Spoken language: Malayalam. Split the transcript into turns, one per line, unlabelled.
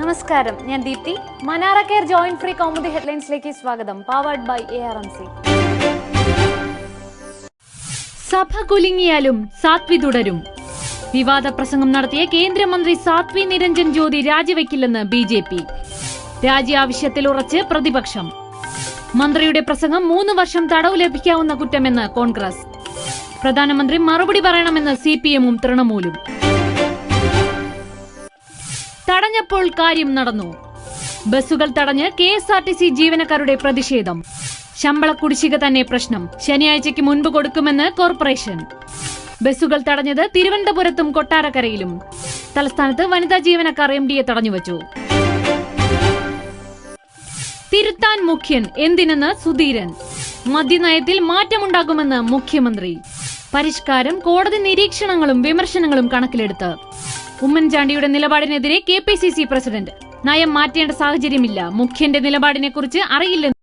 നമസ്കാരം. ഞാൻ Deepthi. Manara care joint free comedy ഹെഡ്ലൈൻസിലേക്ക് സ്വാഗതം. Powered by A R M C സഭ കുലുങ്ങിയാലും സാത്വി തുടരും. വിവാദ പ്രസംഗം നടത്തിയ കേന്ദ്രമന്ത്രി സാത്വി നിരഞ്ജൻ ജ്യോതി രാജിവെക്കില്ലെന്ന് ബി ജെ പി. രാജി ആവശ്യത്തിൽ ഉറച്ച് പ്രതിപക്ഷം. മന്ത്രിയുടെ പ്രസംഗം മൂന്ന് വർഷം തടവ് ലഭിക്കാവുന്ന കുറ്റമെന്ന് കോൺഗ്രസ്. പ്രധാനമന്ത്രി മറുപടി പറയണമെന്ന് സി പി എമ്മും തൃണമൂലും. തടഞ്ഞപ്പോൾ കാര്യം നടന്നു. ബസ്സുകൾ തടഞ്ഞ് K S R T C ജീവനക്കാരുടെ പ്രതിഷേധം. ശമ്പള കുടിശ്ശിക തന്നെ പ്രശ്നം. ശനിയാഴ്ചയ്ക്ക് മുൻപ് കൊടുക്കുമെന്ന് കോർപ്പറേഷൻ. ബസ്സുകൾ തടഞ്ഞത് തിരുവനന്തപുരത്തും കൊട്ടാരക്കരയിലും. തലസ്ഥാനത്ത് വനിതാ ജീവനക്കാർ എം ഡിയെ തടഞ്ഞുവച്ചു. തിരുത്താൻ മുഖ്യൻ എന്തിനെന്ന് സുധീരൻ. മദ്യനയത്തിൽ മാറ്റമുണ്ടാകുമെന്ന് മുഖ്യമന്ത്രി. പരിഷ്കാരം കോടതി നിരീക്ഷണങ്ങളും വിമർശനങ്ങളും കണക്കിലെടുത്ത്. ഉമ്മൻചാണ്ടിയുടെ നിലപാടിനെതിരെ കെ പ്രസിഡന്റ്. നയം മാറ്റേണ്ട സാഹചര്യമില്ല. മുഖ്യന്റെ നിലപാടിനെക്കുറിച്ച് അറിയില്ലെന്ന്